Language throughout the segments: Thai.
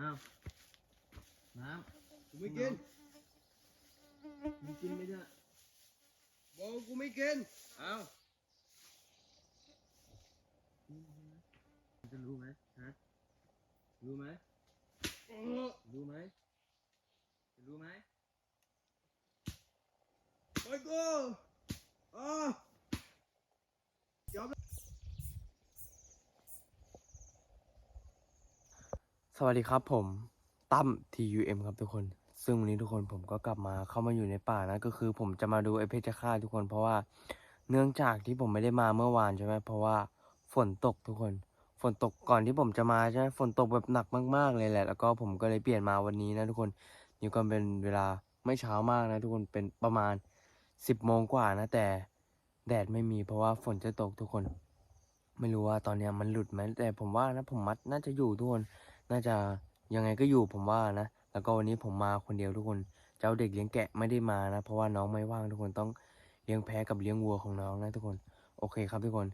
อ้าวน้กูไม่กินำมึงกินไม่ได้บอกกูไม่กินอ้าวจะรู้ไหมฮะรู้ไหมเออรู้ไหมจะรู้ไหม ไปกูอ่าอย่าไป สวัสดีครับผมตั้ม TUM ครับทุกคน ซึ่งวันนี้ทุกคนผมก็กลับมาเข้ามาอยู่ในป่านะก็คือผมจะมาดูไอ้เพชฌฆาตทุกคนเพราะว่าเนื่องจากที่ผมไม่ได้มาเมื่อวานใช่ไหมเพราะว่าฝนตกทุกคน ฝนตกก่อนที่ผมจะมาใช่ไหมฝนตกแบบหนักมาก ๆ เลยแหละ แล้วก็ผมก็เลยเปลี่ยนมาวันนี้นะทุกคนนี่ก็เป็นเวลาไม่เช้ามากนะทุกคนเป็นประมาณ10โมงกว่านะแต่แดดไม่มีเพราะว่าฝนจะตกทุกคน ไม่รู้ว่าตอนนี้มันหลุดไหมแต่ผมว่านะผมมัดน่าจะอยู่ทุกคน น่าจะยังไงก็อยู่ผมว่านะ แล้วก็วันนี้ผมมาคนเดียวทุกคน เจ้าเด็กเลี้ยงแกะไม่ได้มานะ เพราะว่าน้องไม่ว่างทุกคนต้องเลี้ยงแพะกับเลี้ยงวัวของน้องนะทุกคน โอเคครับทุกคน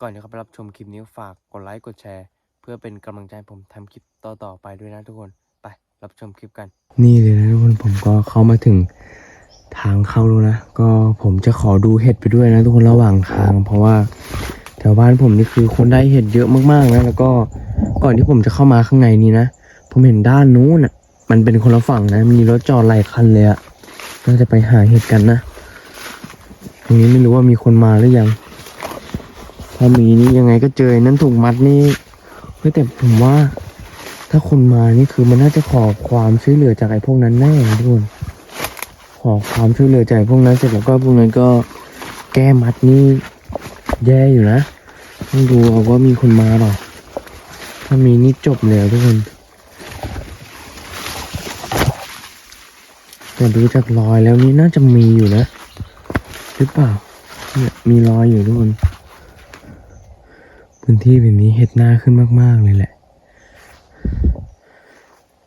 ก่อนจะเข้าไปรับชมคลิปนี้ฝากกดไลค์กดแชร์ เพื่อเป็นกำลังใจผมทำคลิปต่อๆไปด้วยนะทุกคน ไปรับชมคลิปกัน นี่เลยนะทุกคนผมก็เข้ามาถึงทางเข้าแล้วนะ ก็ผมจะขอดูเห็ดไปด้วยนะ ทุกคนระหว่างทาง เพราะว่า แถวบ้านผมนี่คือคนได้เห็ดเยอะมากๆนะแล้วก็ก่อนที่ผมจะเข้ามาข้างในนี้นะผมเห็นด้านนู้นอะ มันเป็นคนละฝั่งนะ มีรถจอดหลายคันเลยอะน่าจะไปหาเห็ดกันนะตรงนี้ไม่รู้ว่ามีคนมาหรือยัง ถ้ามีนี่ยังไงก็เจอนั้นถูกมัดนี่เฮ้ยแต่ผมว่า ถ้าคนมานี่คือมันน่าจะขอความช่วยเหลือจากไอ้พวกนั้นแน่ทุกคนขอความช่วยเหลือจากไอ้พวกนั้นเสร็จแล้วก็พวกนั้นก็แก้มัดนี่ แย่อยู่นะต้องดูเอาว่ามีคนมาเปล่าถ้ามีนี่จบเลยอะทุกคนแต่ดูจากรอยแล้วนี่น่าจะมีอยู่นะ หรือเปล่าเนี่ยมีรอยอยู่ทุกคนพื้นที่แบบนี้เห็ดหน้าขึ้นมาก ๆ เลยแหละ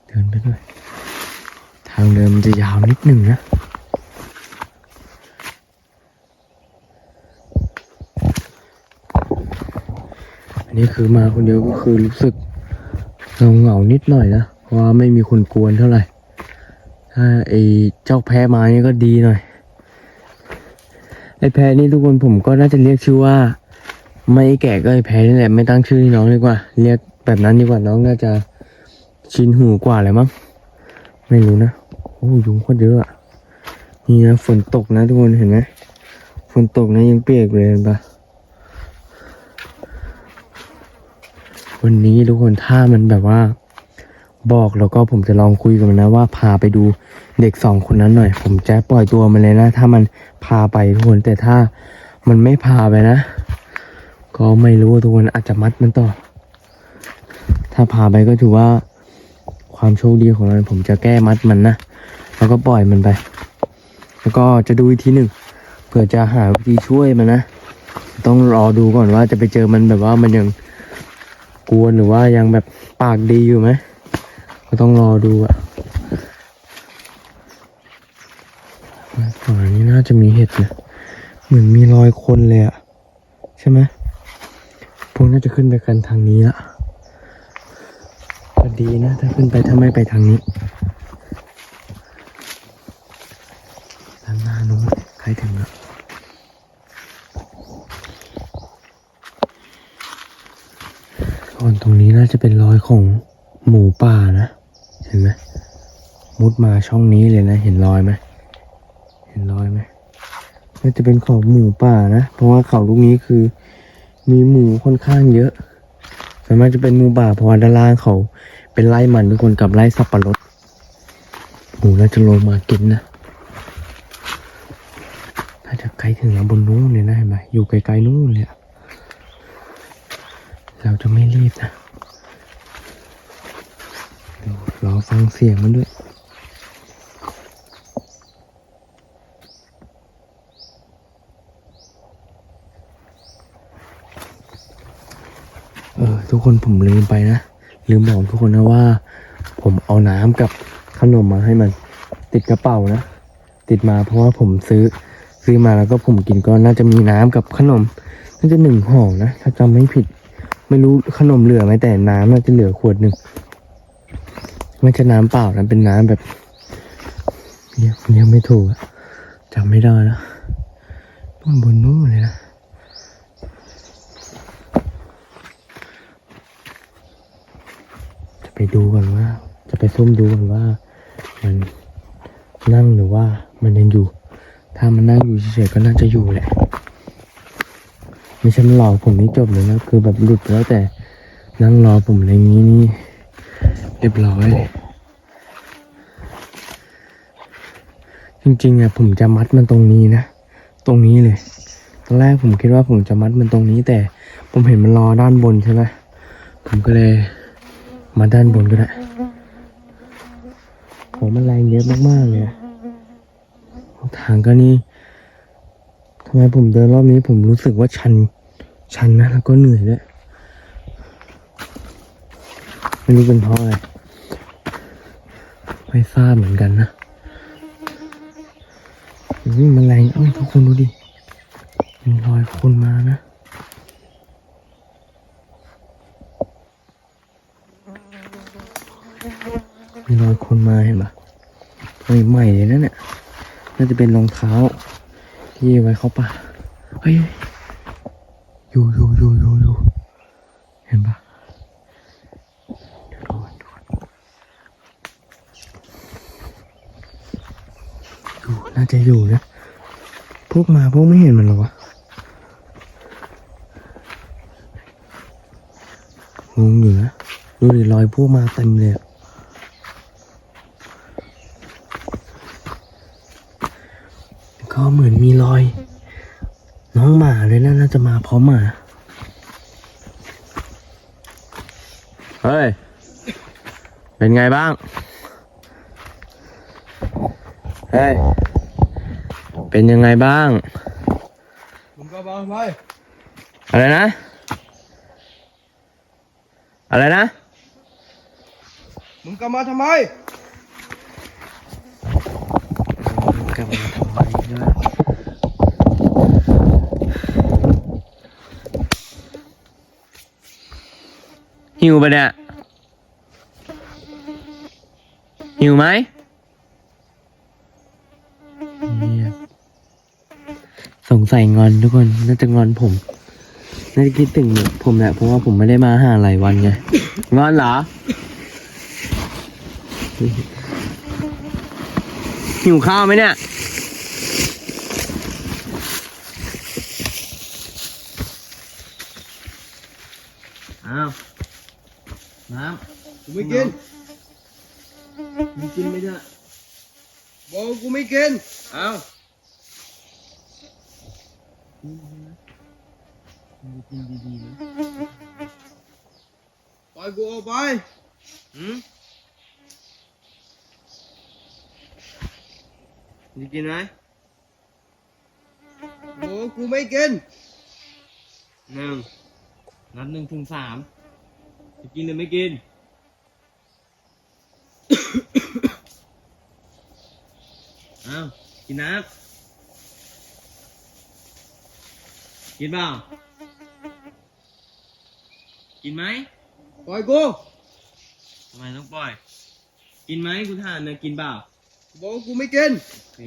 เดินไปด้วย ทางเดินมันจะยาวนิดหนึ่งนะ นนี้คือมาคนเดียวก็คือรู้สึกเงาเงานิดหน่อยนะเพราะว่าไม่มีคนกวนเท่าไหร่ถ้าไอ้เจ้าแพ้มานี่ก็ดีหน่อยไอ้แพ้นี่ทุกคนผมก็น่าจะเรียกชื่อว่า ไม่แก่ก็ไอ้แพ้นี่แหละไม่ตั้งชื่อให้น้องดีกว่า เรียกแบบนั้นดีกว่าน้องน่าจะชินหูกว่าเลยมั้งไม่รู้นะโอ้ยุงโคตรเยอะอะนี่นะฝนตกนะทุกคนเห็นไหมฝนตกนะยังเปียกเลยเห็นปะ วันนี้ทุกคนถ้ามันแบบว่า บอกแล้วก็ผมจะลองคุยกับมันนะว่าพาไปดูเด็กสองคนนั้นหน่อย ผมจะปล่อยตัวมันเลยนะ ถ้ามันพาไปทุกคนแต่ถ้ามันไม่พาไปนะ ก็ไม่รู้ทุกคนอาจจะมัดมันต่อ ถ้าพาไปก็ถือว่าความโชคดีของมันผมจะแก้มัดมันนะ แล้วก็ปล่อยมันไป แล้วก็จะดูอีกทีหนึ่งเผื่อจะหาวิธีช่วยมันนะ ต้องรอดูก่อนว่าจะไปเจอมันแบบว่ามันยัง กวนหรือว่ายังแบบปากดีอยู่ไหม ก็ต้องรอดูอะฝั่งนี้น่าจะมีเห็ดนะเหมือนมีรอยคนเลยอะใช่ไหมพวกน่าจะขึ้นไปกันทางนี้ละก็ดีนะ ถ้าขึ้นไปถ้าไม่ไปทางนี้ด้านหน้านู้นใกล้ถึงแล้วก่อ น่าจะเป็นรอยของหมูป่านะ เห็นไหมมุดมาช่องนี้เลยนะ เห็นรอยไหมเห็นรอยไหมน่าจะเป็นของหมูป่านะ เพราะว่าเขาลูกนี้คือมีหมูค่อนข้างเยอะส่วนมากจะเป็นหมูป่าเพราะว่าด้านล่างเขา เป็นไร่มันทุกคนกับไร่สับปะรดหมูน่าจะลงมากินนะน่าจะไกลถึงแล้วบนนู้นเลยนะเห็นไหมอยู่ไกลๆนู้นเลยเราจะไม่รีบนะ เดี๋ยวรอฟังเสียงมันด้วยเออทุกคนผมลืมไปนะ ลืมบอกทุกคนนะว่า ผมเอาน้ำกับขนมมาให้มันติดกระเป๋านะ ติดมาเพราะว่าผมซื้อซื้อมาแล้วก็ผมกินก็น่าจะมีน้ำกับขนม น่าจะหนึ่งห่อนะ ถ้าจำไม่ผิด ไม่รู้ขนมเหลือไหมแต่น้ำน่าจะเหลือขวดหนึ่ง ไม่ใช่น้ำเปล่านะเป็นน้ำแบบเรียกเรียกไม่ถูกอะจำไม่ได้แล้วนู่นบนนู้นเลยนะจะไปดูก่อนว่า จะไปซุ่มดูก่อนว่า มันนั่งหรือว่ามันยังอยู่ ถ้ามันนั่งอยู่เฉยๆก็น่าจะอยู่แหละไม่ใช่มันหลอกผมนี่จบเลยนะคือแบบหลุดแล้วแต่นั่งรอผมอะไรอย่างนี้นี่ เรียบร้อยเลยจริงๆอะผมจะมัดมันตรงนี้นะ ตรงนี้เลยตอนแรกผมคิดว่าผมจะมัดมันตรงนี้ แต่ผมเห็นมันรอด้านบนใช่ไหมผมก็เลยมาด้านบนก็ได้โหมันแรงเยอะมากๆเลยอะทางก็นี่ทำไมผมเดินรอบนี้ผมรู้สึกว่าชัน ชันนะแล้วก็เหนื่อยด้วยไม่รู้เป็นเพราะอะไร ไม่ทราบเหมือนกันนะนี่มันแรงเอ้ยทุกคนดูดิ มีรอยคนมานะ มีรอยคนมาเห็นปะเฮ้ยใหม่เลยนะเนี่ย น่าจะเป็นรองเท้าที่ไว้เขาป่าเฮ้ยอยู่อยู่อยู่อยู่อยู่เห็นปะเดี๋ยวดูก่อนดูก่อนอยู่ น่าจะอยู่นะ พวกมาพวกไม่เห็นมันหรอวะงงอยู่นะ ดูดิรอยพวกมาเต็มเลยก็เหมือนมีรอย น้องหมาเลยนะน่าจะมาพร้อมหมา เฮ้ย เป็นไงบ้าง เฮ้ย เป็นยังไงบ้างมึงก็มาทำไมอะไรนะ อะไรนะ มึงก็มาทำไมกลับมาทำไมด้วยหิวปะเนี่ยหิวไหมเงียบ สงสัยงอนทุกคนน่าจะงอนผมน่าจะคิดถึงผมแหละเพราะว่าผมไม่ได้มาหาหลายวันไงงอนเหรอหิวข้าวไหมเนี่ยอ้าวน้กูไม่กินำมึงกินไม่ได้บอกกูไม่กินอ้าว กินนะมึงกินดีๆนะปล่อยกูออกไปหืมมึงกินไหมบอกกูไม่กินหนึ่งนับหนึ่งถึงสามจะกินหรือไม่กิน อ้าว กินน้ำ กินเปล่า กินไหม ปล่อยกูทำไมต้องปล่อย กินไหมกูถามนะกินเปล่า บอกกูไม่กิน โอเค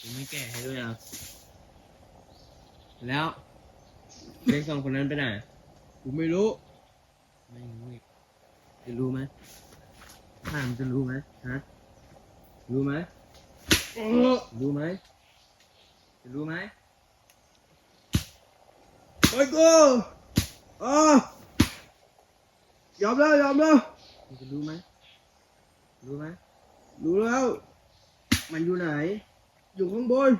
กูไม่แก่ให้ด้วยอะ แล้วเด็กสองคนนั้นไปไหน กูไม่รู้ ไม่รู้อีกจะรู้ไหมถามจะรู้ไหมฮะ รู้ไหม เออรู้ไหมจะรู้ไหม ปล่อยกูอ่ายอมแล้วยอมแล้วมึงจะรู้ไหมรู้ไหมรู้แล้ว มันอยู่ไหน อยู่ข้างบน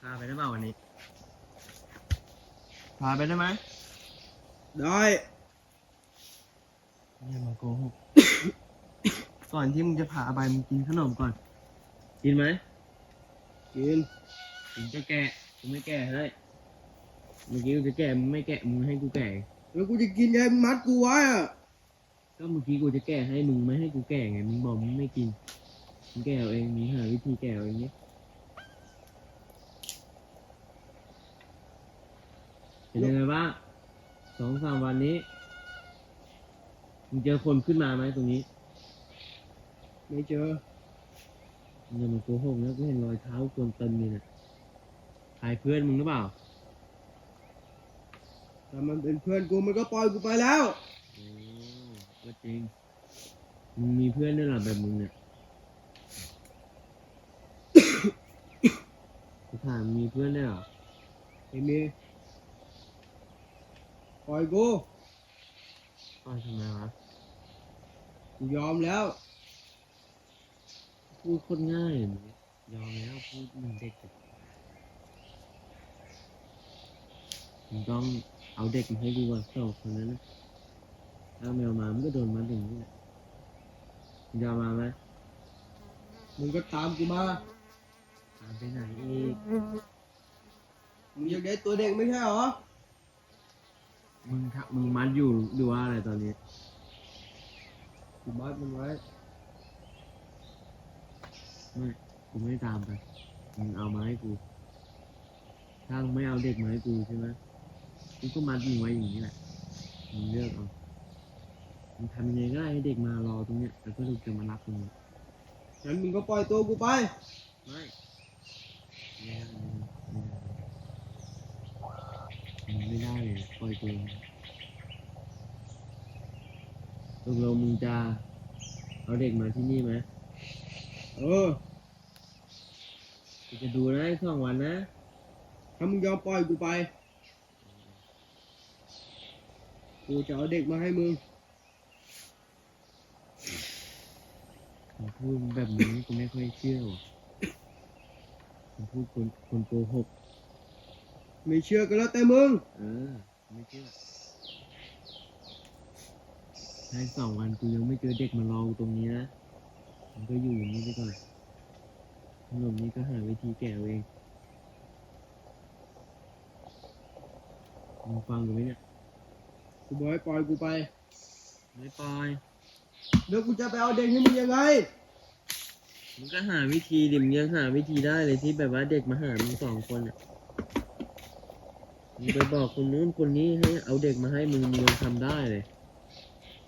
พาไปได้เปล่าวันนี้พาไปได้ไหมได้อย่ามาโกหกก่อนที่มึงจะพาไปมึงกินขนมก่อน กินไหมกินถึงจะแกะกูไม่แกะให้ เมื่อกี้กูจะแกะมึงไม่แกะมึงให้กูแกะแล้วกูจะกินไงมึงมัดกูไว้อะก็เมื่อกี้กูจะแกะให้มึงไม่ให้กูแกะไงมึงบอกมึงไม่กินมึงแกะเอาเองมึงหาวิธีแกะเอาเองเนี้ยเป็นยังไงบ้างสองสามวันนี้มึงเจอคนขึ้นมาไหมตรงนี้ไม่เจอมึงอย่ามาโกหกนะกูเห็นรอยเท้าคนเต็มเลยนะใครเพื่อนมึงหรือเปล่า ถ้ามันเป็นเพื่อนกูมันก็ปล่อยกูไปแล้วโอ้ก็จริงมึงมีเพื่อนด้วยเหรอแบบมึงเนี่ย กูถามมีเพื่อนด้วยเหรอไม่มีปล่อยกู อ้าวทำไมวะกูยอมแล้ว พูดโคตรง่ายมึงยอมแล้วพูดมึงเด็กอะมึงต้อง เอาเด็กมาให้กูก่อนสองคนนั้นนะถ้าไม่เอามามึงก็โดนมันอย่างนี้แหละมึงจะเอามาไหมมึงก็ตามกูมา ตามไปไหนอีก มึงอยากได้ตัวเด็กไม่ใช่เหรอ มึงทะมึงมัดอยู่ดูว่าอะไรตอนนี้ กูมัดมันไว้ ไม่กูไม่ตามไปมึงเอามาให้กู ถ้ามึงไม่เอาเด็กมาให้กูใช่ไหม กูก็มัดมึงไว้อย่างนี้แหละมึงเลือกเอามึงทำยังไงก็ได้ให้เด็กมารอตรงเนี้ยแล้วก็ถูกจะมารับตรงนี้งั้นมึงก็ปล่อยตัวกูไป ไม่ไม่ได้ไม่ได้ไม่ได้เลยปล่อยตัวตกลงมึงจะเอาเด็กมาที่นี่ไหมเออกูจะดูนะอีกสองวันนะ ถ้ามึงยอมปล่อยกูไป กูจะเอาเด็กมาให้มึงผมพูดแบบนี้กูไม่ค่อยเชื่อว่ะผมพูดคนคนโกหก ไม่เชื่อก็แล้วแต่มึง เออ ไม่เชื่อถ้าอีกสองวันกูยังไม่เจอเด็กมารอกูตรงนี้นะมันก็อยู่อย่างนี้ไปก่อนขนมนี้ก็หาวิธีแก้เอาเองมึงฟังกูไหมเนี่ย กูบอกให้ปล่อยกูไป ไม่ปล่อย แล้วกูจะไปเอาเด็กให้มึงยังไง มึงก็หาวิธีดิมงยังหาวิธีได้เลยที่แบบว่าเด็กมาหามึงสองคนอะมึงไปบอกคนนู้นคนนี้ให้เอาเด็กมาให้มึงมึงยังทำได้เลย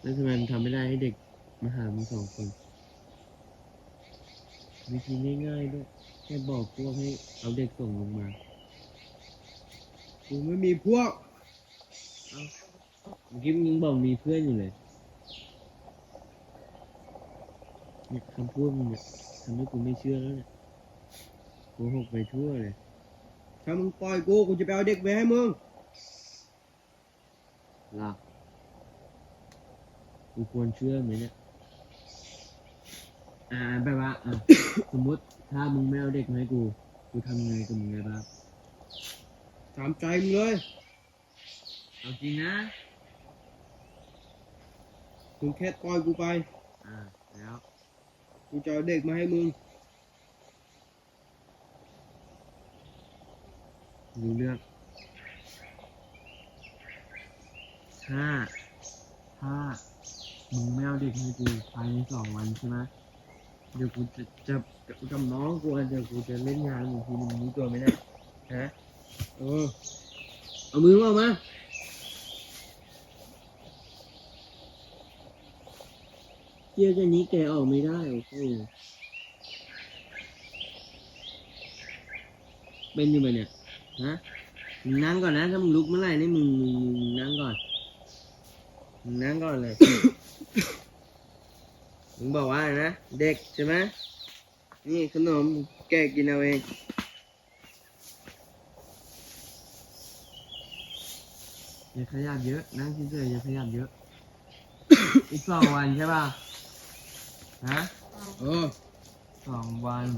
แล้วทำไมมึงทำไม่ได้ให้เด็กมาหามึงสองคน วิธีง่ายๆด้วยแค่บอกพวกให้เอาเด็กส่งลงมา กูไม่มีพวก เมื่อกี้มึงยังบอกมีเพื่อนอยู่เลยเนี่ยคำพูดมึงเนี่ยทำให้กูไม่เชื่อแล้วเนี่ยโกหกไปทั่วเลย ถ้ามึงปล่อยกูกูจะไปเอาเด็กไปให้มึงหลักกูควรเชื่อไหมเนี่ย อ่าแบบว่าอะ สมมติถ้ามึงไม่เอาเด็กมาให้กู กูทำยังไงกับมึงไงบ้าง ตามใจมึงเลย เอาจริงนะ มึงแค่ปล่อยกูไป อ่า แล้ว กูจะเอาเด็กมาให้มึง รู้เรื่องถ้า ถ้า มึงไม่เอาเด็กให้กูภายในสองวันใช่ไหมเดี๋ยวกูจะจะกับน้องกูอะเดี๋ยวกูจะเล่นงานมึงทีนึงรู้ตัวไหมเนะฮะ เออ เอามือมามา เกี่ยวจะนี้แกออกไม่ได้โอ้โหเป็นอยู่ไหมเนี่ยฮะนั่งก่อนนะถ้ามึงลุกเมื่อไหร่นี่มึงมึงมึงนั่งก่อนมึงนั่งก่อนเลย มึงบอกว่านะเด็กใช่ไหมนี่ขนมแกกินเอาเองอย่าขยับเยอะ นั่งเฉยๆอย่าขยับเยอะ อีกสองวันใช่ป่ะ ฮะ เออสองวัน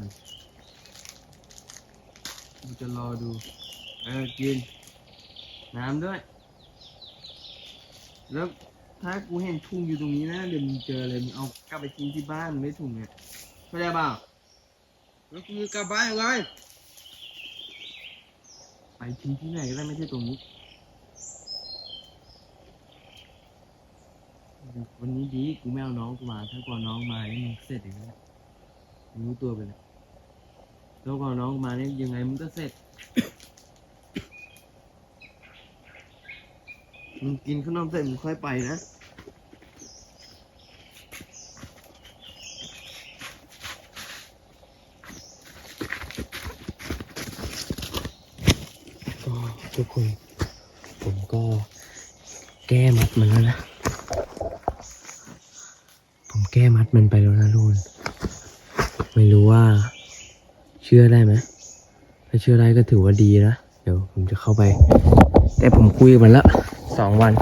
กูจะรอดู เออ กิน น้ำด้วย แล้วถ้ากูเห็นถุงอยู่ตรงนี้นะ เดี๋ยวมึงเจอเลยมึงเอากลับไปทิ้งที่บ้านไม่ถุงเนี่ยเข้าใจเปล่าแล้วกูจะกลับบ้านยังไงไปทิ้งที่ไหนก็ได้ไม่ใช่ตรงนี้ วันนี้ดีกูไม่เอาน้องกูมาถ้ากเอาน้องมาเนี่ยมึงเสร็จอย่างนี้มึรู้ตัวไปเลยถ้ากเอาน้องมาเนี่ยยังไงมึงก็เสร็จมึงกินข้าวนมเสร็จมึงค่อยไปนะทุกคนผมก็แก้มัดมันแล้วนะ ดมันไปแล้วนะทุกคนไม่รู้ว่า เชื่อได้ไหมถ้าเชื่อได้ก็ถือว่าดีนะ เดี๋ยวผมจะเข้าไป แต่ผมคุยกับมันละสองวัน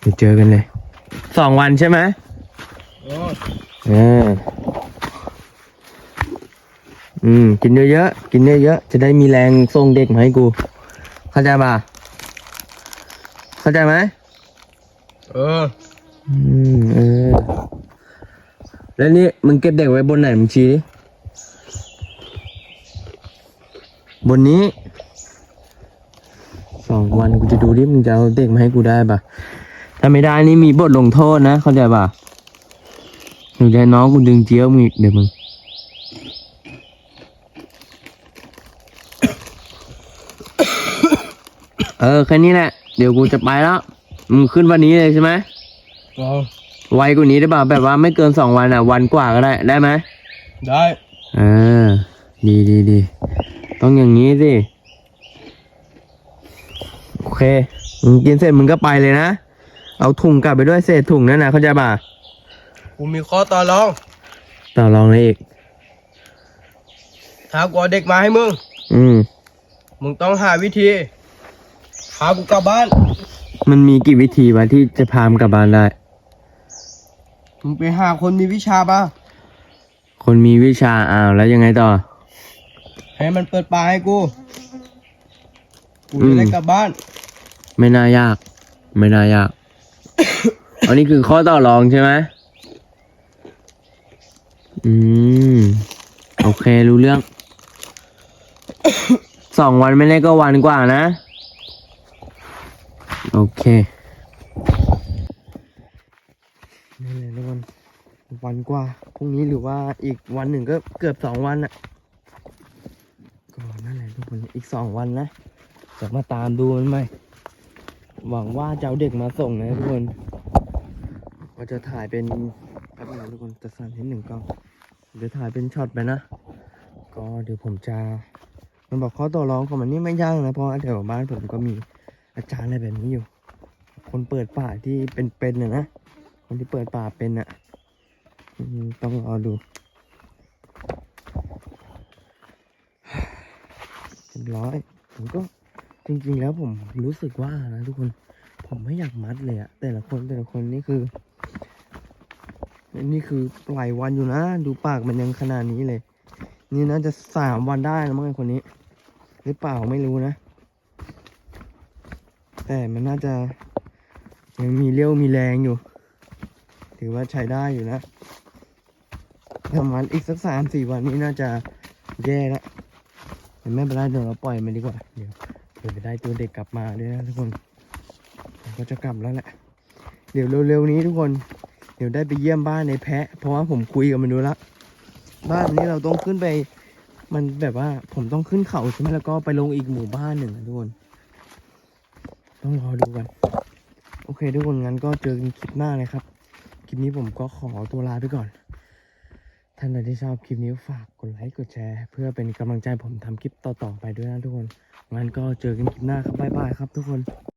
เดี๋ยวเจอกันเลยสองวันใช่ไหมเออเอออืม กินเยอะๆกินเยอะๆจะได้มีแรงส่งเด็กมาให้กู เข้าใจป่ะเข้าใจไหมเออ อืม เออ แล้วนี่มึงเก็บเด็กไว้บนไหนมึงชี้ดิบนนี้สองวันกูจะดูดิมึงจะเอาเด็กมาให้กูได้ป่ะถ้าไม่ได้นี่มีบทลงโทษนะเข้าใจป่ะหนูจะให้น้องกูดึงเจี๊ยวมึงอีกเดี๋ยวมึงเออแค่นี้แหละ เดี๋ยวกูจะไปแล้วมึงขึ้นวันนี้เลยใช่ไหม เออ ไวกว่านี้ได้ป่ะแบบว่าไม่เกินสองวันอะ วันกว่าก็ได้ได้ไหมได้เออดีดีดีต้องอย่างนี้สิโอเคมึงกินเสร็จมึงก็ไปเลยนะ เอาถุงกลับไปด้วยเศษถุงนั่นนะเข้าใจป่ะกูมีข้อต่อรองต่อรองเลยอีกถ้ากูเอาเด็กมาให้มึง อืม มึงต้องหาวิธีพากูกลับบ้าน มันมีกี่วิธีวะที่จะพามนกลับบ้านได้ มึงไปหาคนมีวิชาป่ะคนมีวิชาอ้าวแล้วยังไงต่อ ให้มันเปิดปากให้กูกูอืจะม ได้กลับบ้าน ไม่น่ายาก ไม่น่ายาก อันนี้คือข้อต่อรองใช่ไหมอืม โอเครู้เรื่อง สองวันไม่ได้ก็วันกว่านะ โอเค นี่นแหละทุกคนวันกว่าพรุ่งนี้หรือว่าอีกวันหนึ่งก็เกือบสองวันอะก็นั่นแหละทุกคนอีกสองวันนะจะมาตามดูมันไหมหวังว่าจะเอาเด็กมาส่งนะทุกคนก็จะถ่ายเป็นแป๊บนึงนทุกคนจะสั่นให้หนึ่งกล้องเดี๋ยวถ่ายเป็นช็อตไปนะ ก็เดี๋ยวผมจะมันบอกข้อต่อรองของมันนี่ไม่ยากนะเพราะแถวบ้านผมก็มีอาจารย์อะไรแบบนี้อยู่ คนเปิดป่าที่เป็นๆน่ะนะ คนที่เปิดป่าเป็นอะต้องรอดูเรียบร้อย ผมก็จริงๆแล้วผมรู้สึกว่านะทุกคนผมไม่อยากมัดเลยอะแต่ละคนแต่ละคนนี่คือ นี่คือหลายวันอยู่นะ ดูปากมันยังขนาดนี้เลย นี่น่าจะสามวันได้แล้วมั้งไอ้คนนี้ หรือเปล่าไม่รู้นะ แต่มันน่าจะยังมีเลี้ยวมีแรงอยู่ ถือว่าใช้ได้อยู่นะถ้ามันอีกสักสามสี่วันนี้น่าจะแย่แล้วไม่เป็นไรเดี๋ยวเราปล่อยมันดีกว่า เดี๋ยวเดี๋ยวจะได้ตัวเด็กกลับมาด้วยนะทุกคนก็จะกลับแล้วแหละ เดี๋ยวเร็วๆนี้ทุกคน เดี๋ยวได้ไปเยี่ยมบ้านในแพะ เพราะว่าผมคุยกับมันดูแล้วบ้านนี้เราต้องขึ้นไป มันแบบว่าผมต้องขึ้นเขาใช่ไหมแล้วก็ไปลงอีกหมู่บ้านหนึ่งทุกคน ต้องรอดูกัน โอเค ทุกคนงั้นก็เจอกันคลิปหน้าเลยครับ ลิปนี้ผมก็ขอตัวลาไปก่อน ท่านใดที่ชอบคลิปนี้ฝากกดไลค์กดแชร์ เพื่อเป็นกำลังใจผมทำคลิปต่อๆไปด้วยนะทุกคน งั้นก็เจอกันคลิปหน้าครับบ๊ายบายครับทุกคน